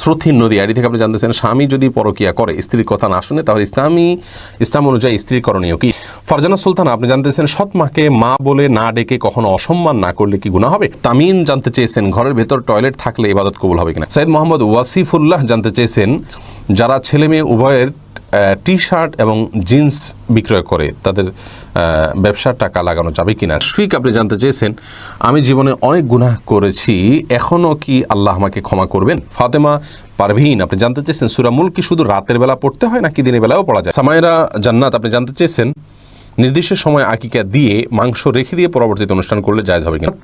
স্রোথিন নদী, আর থেকে আপনি জানতেছেন, স্বামী যদি পরকিয়া করে, স্ত্রীর কথা না শুনে, তাহলে ইসলামী, ইসলাম অনুযায়ী স্ত্রীর করণীয় কি? ফরজানা সুলতান, আপনি জানতেছেন, সৎ মাকে মা বলে না ডেকে কখনো অসম্মান না করলে কি গুণা হবে? তামিন জানতে চেয়েছেন, ঘরের ভেতর টয়লেট থাকলে ইবাদত কবুল হবে কিনা? সৈয়দ মোহাম্মদ ওয়াসিফুল্লাহ জানতে চেয়েছেন, যারা ছেলে মেয়ে উভয়ের টি শার্ট এবং জিন্স বিক্রয় করে তাদের ব্যবসার টাকা লাগানো যাবে কিনা। শফিক, আপনি জানতে চেয়েছেন, আমি জীবনে অনেক গুনাহ করেছি এখনও কি আল্লাহ আমাকে ক্ষমা করবেন? ফাতেমা পারভিন, আপনি জানতে চেয়েছেন সুরামুল কি শুধু রাতের বেলা পড়তে হয় নাকি দিনের বেলাও পড়া যায়? সামায়রা জান্নাত, আপনি জানতে চেয়েছেন নির্দিষ্ট সময় আকিকা দিয়ে মাংস রেখে দিয়ে পরবর্তীতে অনুষ্ঠান করলে জায়জ হবে কিনা?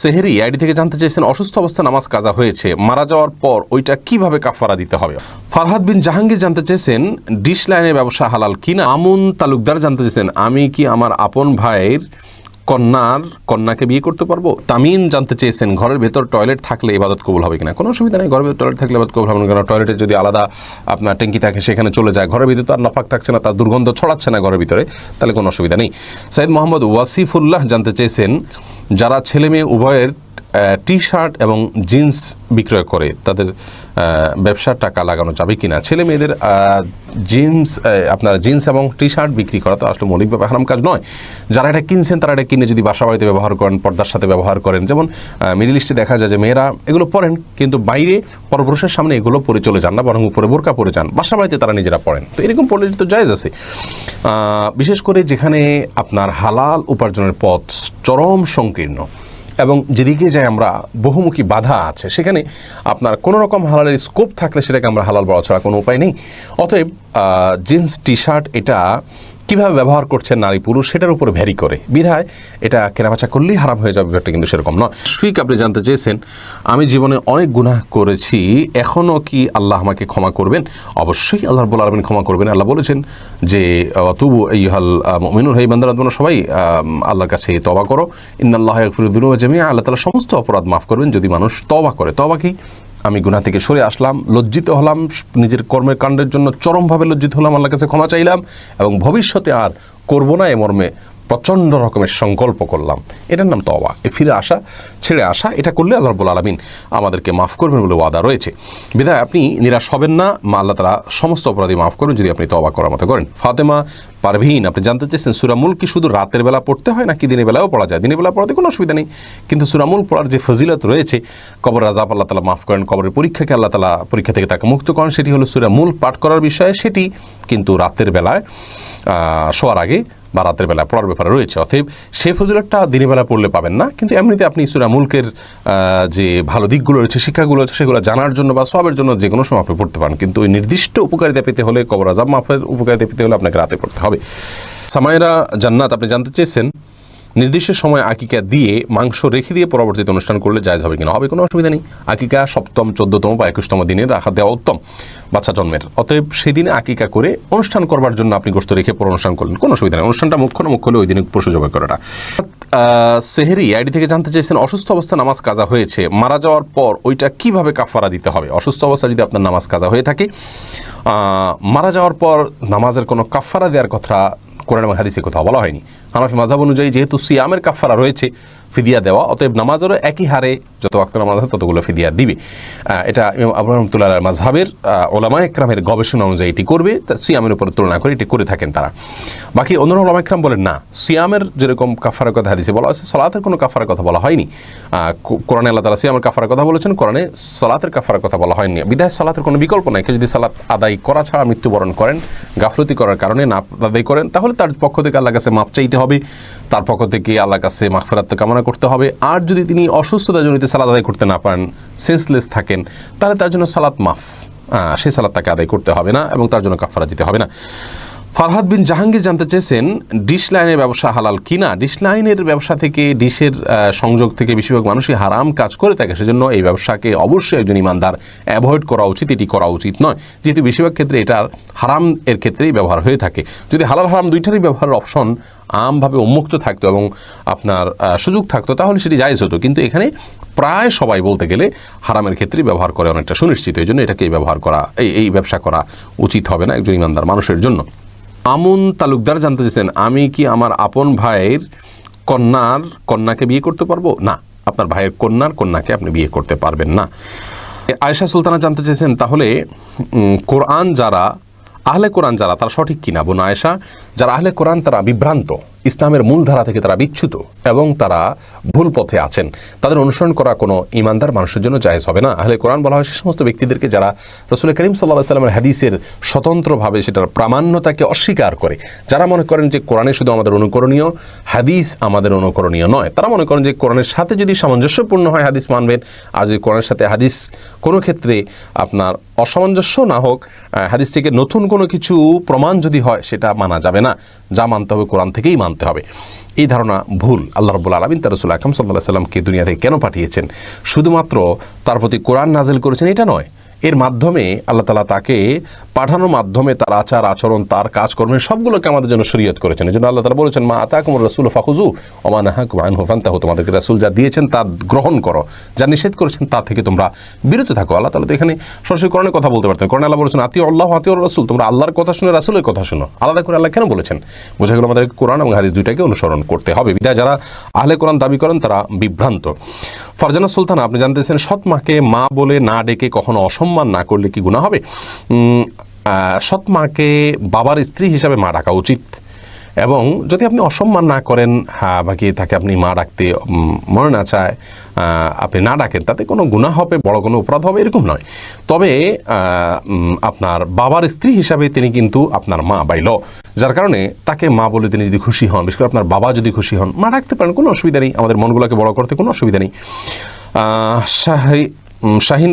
সেহেরি, আইডি থেকে জানতে চেয়েছেন অসুস্থ অবস্থা নামাজ কাজা হয়েছে, মারা যাওয়ার পর ওইটা কীভাবে কাফারা দিতে হবে? ফারহাদ বিন জাহাঙ্গীর জানতে চেয়েছেন ডিশ লাইনের ব্যবসা হালাল কিনা? আমুন তালুকদার জানতে চেয়েছেন আমি কি আমার আপন ভাইয়ের কন্যার, কন্যাকে বিয়ে করতে পারব? তামিন জানতে চেয়েছেন, ঘরের ভেতর টয়লেট থাকলে ইবাদত কবুল হবে কিনা? কোনো অসুবিধা নেই, ঘরের ভেতর টয়লেট থাকলে ইবাদত কবুল হবে না কারণ টয়লেটে যদি আলাদা আপনার ট্যাঙ্কি থাকে, সেখানে চলে যায়। ঘরের ভিতরে তো আর নাফাক থাকছে না, তার দুর্গন্ধ ছড়াচ্ছে না ঘরের ভিতরে, তাহলে কোনো অসুবিধা নেই। সাইদ মোহাম্মদ ওয়াসিফুল্লাহ জানতে চেয়েছেন, যারা ছেলে মেয়ে উভয়ের টি শার্ট এবং জিন্স বিক্রয় করে তাদের ব্যবসার টাকা লাগানো যাবে কিনা। ছেলে মেয়েদের জিন্স আপনার জিন্স এবং টি শার্ট বিক্রি করা তো আসলে মৌলিকভাবে হারাম কাজ নয়। যারা এটা কিনছেন, তারা এটা কিনে যদি বাসা বাড়িতে ব্যবহার করেন, পর্দার সাথে ব্যবহার করেন। যেমন মিডিল ইস্টে দেখা যায় যে মেয়েরা এগুলো পরেন, কিন্তু বাইরে পরপুরুষের সামনে এগুলো পরে চলে যান না, বরং উপরে বোরকা পরে যান। বাসা বাড়িতে তারা নিজেরা পড়েন তো এরকম পড়লে তো জায়েজ আছে। বিশেষ করে যেখানে আপনার হালাল উপার্জনের পথ চরম সংকীর্ণ। এবং যেদিকে যাই আমরা বহুমুখী বাধা আছে, সেখানে আপনার কোনো রকম হালালের স্কোপ থাকলে সেটাকে আমরা হালাল বলা ছাড়া কোনো উপায় নেই। অতএব জিন্স টি শার্ট এটা কীভাবে ব্যবহার করছেন নারী পুরুষ সেটার উপর ভ্যারি করে। বিধায় এটা কেনাবেচা করলেই হারাম হয়ে যাবে, ব্যাপারটা কিন্তু সেরকম নয়। শফিক আপনি জানতে চেয়েছেন, আমি জীবনে অনেক গুনাহ করেছি এখনও কি আল্লাহ আমাকে ক্ষমা করবেন? অবশ্যই আল্লাহ রব্বুল আলমিন ক্ষমা করবেন। আল্লাহ বলেছেন যে তবু এই হাল মিনুর হেই বান্দারা তোমরা সবাই আল্লাহর কাছে তবা করো। ইন্দাল্লাহ ফিরুদ্দিন জামিয়া আল্লাহ তালা সমস্ত অপরাধ মাফ করবেন যদি মানুষ তবা করে। তবা কি? আমি গুণা থেকে সরে আসলাম, লজ্জিত হলাম, নিজের কর্মের কাণ্ডের জন্য চরমভাবে লজ্জিত হলাম, আল্লাহর কাছে ক্ষমা চাইলাম এবং ভবিষ্যতে আর করব না এ মর্মে। প্রচণ্ড রকমের সংকল্প করলাম। এটার নাম তওবা। এ ফিরে আসা, ছেড়ে আসা, এটা করলে আল্লাহ রব্বুল আলমিন আমাদেরকে মাফ করবেন বলে ওয়াদা রয়েছে। বিধায় আপনি নিরাশ হবেন না, মা আল্লাহ তালা সমস্ত অপরাধী মাফ করবেন যদি আপনি তওবা করার মতো করেন। ফাতেমা পারভিন, আপনি জানতে চেয়েছেন সুরামুল কি শুধু রাতের বেলা পড়তে হয় নাকি দিনের বেলাও পড়া যায়? দিনের বেলা পড়াতে কোনো অসুবিধা নেই। কিন্তু সুরামুল পড়ার যে ফজিলত রয়েছে, কবর রাজাব আল্লাহ তালা মাফ করেন, কবরের পরীক্ষাকে আল্লাহ তালা পরীক্ষা থেকে তাকে মুক্ত করেন, সেটি হলো সুরামুল পাঠ করার বিষয়ে। সেটি কিন্তু রাতের বেলায় শোয়ার আগে বা রাতের বেলা পড়ার ব্যাপারে রয়েছে, অতএব সে ফজিলতটা দিনের বেলা পড়লে পাবেন না। কিন্তু এমনিতে আপনি সুরা মুলকের যে ভালো দিকগুলো রয়েছে, শিক্ষাগুলো রয়েছে সেগুলো জানার জন্য বা সবের জন্য যে কোনো সময় আপনি পড়তে পারেন। কিন্তু ওই নির্দিষ্ট উপকারিতা পেতে হলে, কবর আজাব মাফের উপকারিতা পেতে হলে আপনাকে রাতে পড়তে হবে। সামায়রা জান্নাত আপনি জানতে চেয়েছেন নির্দিষ্ট সময় আকিকা দিয়ে মাংস রেখে দিয়ে পরবর্তীতে অনুষ্ঠান করলে জায়জ হবে কিনা? হবে, কোনো অসুবিধা নেই। আকিকা সপ্তম, চোদ্দতম বা একুশতম দিনে রাখা দেওয়া উত্তম বাচ্চা জন্মের। অতএব সেদিনে আকিকা করে অনুষ্ঠান করবার জন্য আপনি গোস্ত রেখে পর অনুষ্ঠান করলেন। কোনো অসুবিধা নেই। অনুষ্ঠানটা মুখ্য না মুখ্য হলে ওই দিনে পশু জবাই করাটা। সেহেরি, আইডি থেকে জানতে চেয়েছেন অসুস্থ অবস্থা নামাজ কাজা হয়েছে, মারা যাওয়ার পর ওইটা কীভাবে কাফারা দিতে হবে? অসুস্থ অবস্থা যদি আপনার নামাজ কাজা হয়ে থাকে মারা যাওয়ার পর নামাজের কোনো কাফারা দেওয়ার কথা কোরআন এবং হাদিসে কোথাও বলা হয়নি। হানাফি মাঝাব অনুযায়ী যেহেতু সিয়ামের কাফারা রয়েছে ফিদিয়া দেওয়া, অতএব নামাজেরও একই হারে যত ওয়াক্ত নামাজ হয় ততগুলো ফিদিয়া দিবে। এটা ইমাম আবু রহমতুল্লাহ মাঝহাবের ওলামা একরামের গবেষণা অনুযায়ী এটি করবে। সিয়ামের উপর তুলনা করে এটি করে থাকেন তারা। বাকি অন্যান্য ওলামা একরাম বলেন, না, সিয়ামের যেরকম কাফারের কথা হাদিসে বলা হয়েছে, সলাতের কোনো কাফারের কথা বলা হয়নি। কোরআনে আল্লাহ তালা সিয়ামের কাফারের কথা বলেছেন, কোরআনে সলাতের কাফারের কথা বলা হয়নি। বিদায় সালাতের কোনো বিকল্প নাই। কেউ যদি সালাত আদায় করা ছাড়া মৃত্যুবরণ করেন, গাফলতি করার কারণে না আদায় করেন, তাহলে তার পক্ষ থেকে আল্লাহ কাছে মাপ চাইতে হবে। তার পক্ষ থেকে আল্লাহ কাছে মাগফিরাত কামনা করতে হবে। আর যদি তিনি অসুস্থতা জনিত সালাদ আদায় করতে না পারেন সেন্সলেস থাকেন, তাহলে তার জন্য সালাত মাফ। সেই সালাত তাকে আদায় করতে হবে না এবং তার জন্য কাফারা দিতে হবে না। ফারহাদ বিন জাহাঙ্গীর জানতে চেয়েছেন, ডিশ লাইনের ব্যবসা হালাল কিনা? ডিশ লাইনের ব্যবসা থেকে ডিশের সংযোগ থেকে বেশিরভাগ মানুষই হারাম কাজ করে থাকে, সেজন্য এই ব্যবসাকে অবশ্যই একজন ইমানদার অ্যাভয়েড করা উচিত, এটি করা উচিত নয়। যেহেতু বেশিরভাগ ক্ষেত্রে এটার হারাম এর ক্ষেত্রেই ব্যবহার হয়ে থাকে। যদি হালাল হারাম দুইটারই ব্যবহারের অপশন আমভাবে উন্মুক্ত থাকতো এবং আপনার সুযোগ থাকতো, তাহলে সেটি জায়জ হতো। কিন্তু এখানে প্রায় সবাই বলতে গেলে হারামের ক্ষেত্রেই ব্যবহার করে অনেকটা সুনিশ্চিত। এই জন্য এটাকে ব্যবহার করা, এই এই ব্যবসা করা উচিত হবে না একজন ইমানদার মানুষের জন্য। আমুন তালুকদার জানতে চেয়েছেন, আমি কি আমার আপন ভাইয়ের কন্যার কন্যাকে বিয়ে করতে পারব? না, আপনার ভাইয়ের কন্যার কন্যাকে আপনি বিয়ে করতে পারবেন না। আয়েশা সুলতানা জানতে চেয়েছেন, তাহলে কোরআন যারা, আহলে কোরআন যারা, তারা সঠিক কিনা? বোন আয়েশা যারা আহলে কোরআন তারা বিভ্রান্ত, ইসলামের মূলধারা থেকে তারা বিচ্যুত এবং তারা ভুল পথে আছেন। তাদের অনুসরণ করা কোনো ইমানদার মানুষের জন্য জায়েজ হবে না। আহলে কোরআন বলা হয় সে সমস্ত ব্যক্তিদেরকে যারা রসুল করিম সাল্লাহ সাল্লামের হাদিসের স্বতন্ত্রভাবে সেটার প্রামাণ্যতাকে অস্বীকার করে, যারা মনে করেন যে কোরআনে শুধু আমাদের অনুকরণীয়, হাদিস আমাদের অনুকরণীয় নয়। তারা মনে করেন যে কোরআনের সাথে যদি সামঞ্জস্যপূর্ণ হয় হাদিস মানবেন, আর যদি কোরআনের সাথে হাদিস কোনো ক্ষেত্রে আপনার অসামঞ্জস্য না হোক হাদিস থেকে নতুন কোনো কিছু প্রমাণ যদি হয়, সেটা মানা যাবে না, যা মানতে হবে কোরআন থেকেই মানতে হবে। এই ধারণা ভুল। আল্লাহ রবুল আলমিন তার রসুল সাল্লাহ সাল্লামকে দুনিয়া থেকে কেন পাঠিয়েছেন? শুধুমাত্র তার প্রতি কোরআন নাজিল করেছেন, এটা নয়। এর মাধ্যমে আল্লাহ তালা তাকে পাঠানোর মাধ্যমে তার আচার, আচরণ, তার কাজকর্মের সবগুলোকে আমাদের জন্য শরীয়ত করেছেন। এই জন্য আল্লাহ তালা বলেছেন, মা আতা কুমর রসুল ফাহুজু ওমান হাকুমান হুফান তাহু তোমাদেরকে রাসুল যা দিয়েছেন তা গ্রহণ করো, যা নিষেধ করেছেন তা থেকে তোমরা বিরত থাকো। আল্লাহ তালা তো এখানে সরাসরি কোরআনের কথা বলতে পারতেন। কোরআন আল্লাহ বলেছেন আতি আল্লাহ আতি রসুল। তোমরা আল্লাহর কথা শুনে রাসুলের কথা শুনো। আলাদা করে আল্লাহ কেন বলেছেন? বোঝা গেল আমাদের কোরআন এবং হাদিস দুইটাকে অনুসরণ করতে হবে। বিদায়, যারা আহলে কোরআন দাবি করেন তারা বিভ্রান্ত। ফারজানা সুলতানা, আপনি জানতেছেন সৎ মাকে মা বলে না ডেকে কখনো অসম্মান না করলে কি গুণা হবে? সৎ মাকে বাবার স্ত্রী হিসাবে মা ডাকা উচিত। এবং যদি আপনি অসম্মান না করেন হ্যাঁ বাকি তাকে আপনি মা ডাকতে মনে না চায় আপনি না ডাকেন, তাতে কোনো গুণা হবে, বড় কোনো অপরাধ হবে, এরকম নয়। তবে আপনার বাবার স্ত্রী হিসাবে তিনি কিন্তু আপনার মা বাইল। যার কারণে তাকে মা বলে তিনি যদি খুশি হন বিশেষ করে আপনার বাবা যদি খুশি হন মা ডাকতে পারেন কোনো অসুবিধা নেই। আমাদের মনগুলোকে বড় করতে কোনো অসুবিধা নেই। শাহি শাহিন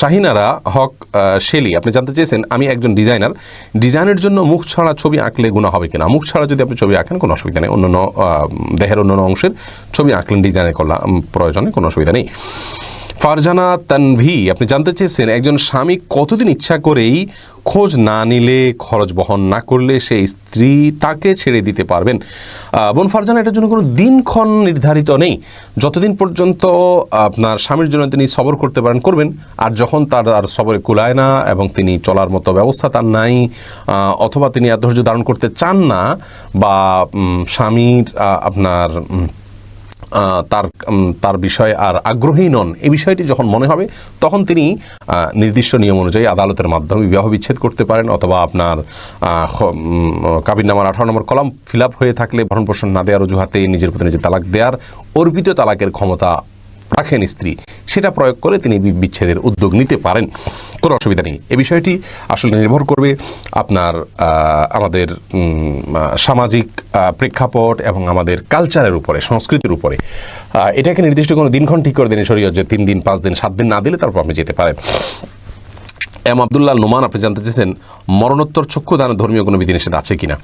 শাহিনারা হক শেলি আপনি জানতে চেয়েছেন আমি একজন ডিজাইনার। ডিজাইনের জন্য মুখ ছাড়া ছবি আঁকলে গুণা হবে কিনা? মুখ ছাড়া যদি আপনি ছবি আঁকেন কোনো অসুবিধা নেই। অন্যান্য দেহের অন্যান্য অংশের ছবি আঁকলেন ডিজাইনের করলা উম, প্রয়োজনে কোনো অসুবিধা নেই। ফারজানা তানভি, আপনি জানতে চেয়েছেন একজন স্বামী কতদিন ইচ্ছা করেই খোঁজ না নিলে, খরচ বহন না করলে সেই স্ত্রী তাকে ছেড়ে দিতে পারবেন। বোন ফারজানা, এটার জন্য কোনো দিনক্ষণ নির্ধারিত নেই। যতদিন পর্যন্ত আপনার স্বামীর জন্য তিনি সবর করতে পারেন, করবেন। আর যখন তার আর সবরে কুলায় না এবং তিনি চলার মতো ব্যবস্থা তার নাই অথবা তিনি আর ধৈর্য ধারণ করতে চান না, বা স্বামীর আপনার তার তার বিষয়ে আর আগ্রহী নন। এই বিষয়টি যখন মনে হবে, তখন তিনি নির্দিষ্ট নিয়ম অনুযায়ী আদালতের মাধ্যমে বিবাহ বিচ্ছেদ করতে পারেন অথবা আপনার কাবির নামার আঠারো নম্বর কলাম ফিল হয়ে থাকলে ভরণ পোষণ না দেওয়ার অজুহাতে নিজের প্রতি নিজে তালাক দেওয়ার অর্পিত তালাকের ক্ষমতা রাখেন স্ত্রী, সেটা প্রয়োগ করে তিনি বিচ্ছেদের উদ্যোগ নিতে পারেন। কোনো অসুবিধা নেই। এ বিষয়টি আসলে নির্ভর করবে আপনার আমাদের সামাজিক প্রেক্ষাপট এবং আমাদের কালচারের উপরে, সংস্কৃতির উপরে। এটাকে নির্দিষ্ট কোনো দিনক্ষণ ঠিক করে দিন শরীয় যে তিন দিন, পাঁচ দিন, সাত দিন না দিলে তারপর আপনি যেতে পারেন। এম আবদুল্লাহ নোমান, আপনি জানতে চেয়েছেন মরণোত্তর চক্ষু দানের ধর্মীয় কোনো বিধিনিষেধ আছে কিনা?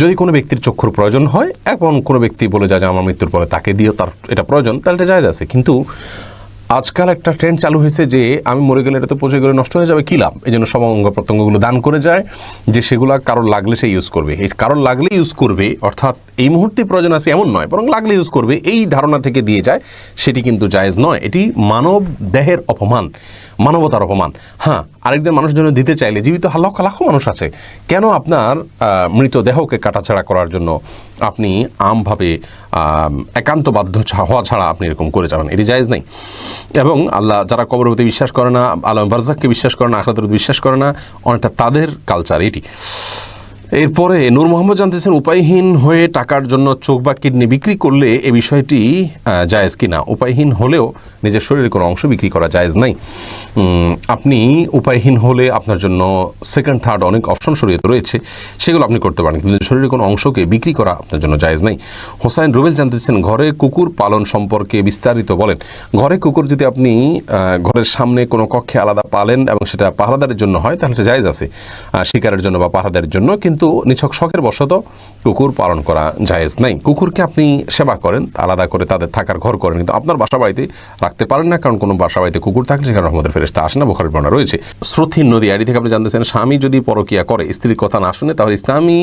যদি কোনো ব্যক্তির চক্ষুর প্রয়োজন হয় এবং কোনো ব্যক্তি বলে যায় যে আমার মৃত্যুর পরে তাকে দিও, তার এটা প্রয়োজন, তাহলে এটা জায়জ আছে। কিন্তু আজকাল একটা ট্রেন্ড চালু হয়েছে যে আমি মরে গেলে এটা তো পচে গেলে নষ্ট হয়ে যাবে, কী লাভ? এই জন্য সব অঙ্গ প্রত্যঙ্গগুলো দান করে যায় যে সেগুলো কারোর লাগলে সে ইউজ করবে। এই কারোর লাগলে ইউজ করবে, অর্থাৎ এই মুহূর্তে প্রয়োজন আছে এমন নয়, বরং লাগলে ইউজ করবে, এই ধারণা থেকে দিয়ে যায়, সেটি কিন্তু জায়েজ নয়। এটি মানব দেহের অপমান, মানবতার অপমান। হ্যাঁ আরেকজন মানুষের জন্য দিতে চাইলে, জীবিত লক্ষ লাখ মানুষ আছে। কেন আপনার মৃতদেহকে কাটাছাড়া করার জন্য আপনি আমভাবে একান্ত বাধ্য হওয়া ছাড়া আপনি এরকম করে যাবেন? এটি জায়জ নেই। এবং আল্লাহ যারা কবরবতী বিশ্বাস করে না আলম বারজাককে বিশ্বাস করে না, আখরাতের বিশ্বাস করে না, অনেকটা তাদের কালচার এটি। এরপরে নূর মোহাম্মদ জানতেছেন উপায়হীন হয়ে টাকার জন্য চোখ বা কিডনি বিক্রি করলে এ বিষয়টি জায়েজ কিনা? উপায়হীন হলেও নিজের শরীরের কোনো অংশ বিক্রি করা জায়েজ নাই। আপনি উপায়হীন হলে আপনার জন্য সেকেন্ড থার্ড অনেক অপশন শরীয়তে রয়েছে। সেগুলো আপনি করতে পারেন, কিন্তু শরীরের কোনো অংশকে বিক্রি করা আপনার জন্য জায়েজ নাই। হোসাইন রুবেল জানতেছেন ঘরে কুকুর পালন সম্পর্কে বিস্তারিত বলেন। ঘরে কুকুর যদি আপনি ঘরের সামনে কোনো কক্ষে আলাদা পালেন এবং সেটা পাহারাদারের জন্য হয়, তাহলে সেটা জায়েজ আছে। শিকারের জন্য বা পাহারাদারের জন্য, কিন্তু নিছক শখের বশত কুকুর পালন করা জায়েজ নাই। কুকুরকে আপনি সেবা করেন, আলাদা করে তাদের থাকার ঘর করেন, কিন্তু আপনার বাসা বাড়িতে রাখতে পারেন না, কারণ কোনো বাসা বাড়িতে কুকুর থাকলে সেখানে রহমতের ফেরেস্তা আসে না, বোখারের বর্ণনা রয়েছে। শ্রুথিন নদী আইডি থেকে আপনি জানতেছেন স্বামী যদি পরকিয়া করে, স্ত্রীর কথা না শুনে, তাহলে ইসলামী,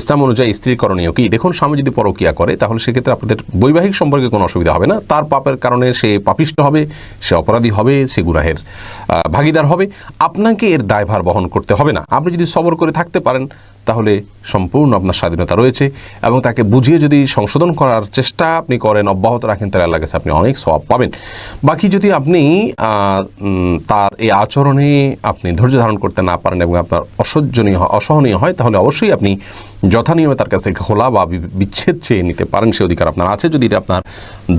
ইসলাম অনুযায়ী স্ত্রীর করণীয় কি? দেখুন, স্বামী যদি পরকিয়া করে, তাহলে সেক্ষেত্রে আপনাদের বৈবাহিক সম্পর্কে কোনো অসুবিধা হবে না। তার পাপের কারণে সে পাপিষ্ট হবে, সে অপরাধী হবে, সে গুনাহের ভাগিদার হবে। আপনাকে এর দায়ভার বহন করতে হবে না। আপনি যদি সবর করে থাকতে পারেন তাহলে সম্পূর্ণ আপনার স্বাধীনতা রয়েছে এবং তাকে বুঝিয়ে যদি সংশোধন করার চেষ্টা আপনি করেন, অব্যাহত রাখেন, তাহলে আল্লাহ কাছে আপনি অনেক সওয়াব পাবেন। বাকি যদি আপনি তার এই আচরণে আপনি ধৈর্য ধারণ করতে না পারেন এবং আপনার অসহ্যনীয়, অসহনীয় হয়, তাহলে অবশ্যই আপনি যথানিয়মে তার কাছ থেকে খোলা বা, বিচ্ছেদ চেয়ে নিতে পারেন, সে অধিকার আপনার আছে। যদি এটা আপনার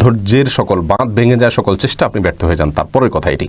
ধৈর্যের সকল বাঁধ ভেঙে যায়, সকল চেষ্টা আপনি ব্যর্থ হয়ে যান, তারপরের কথা এটি।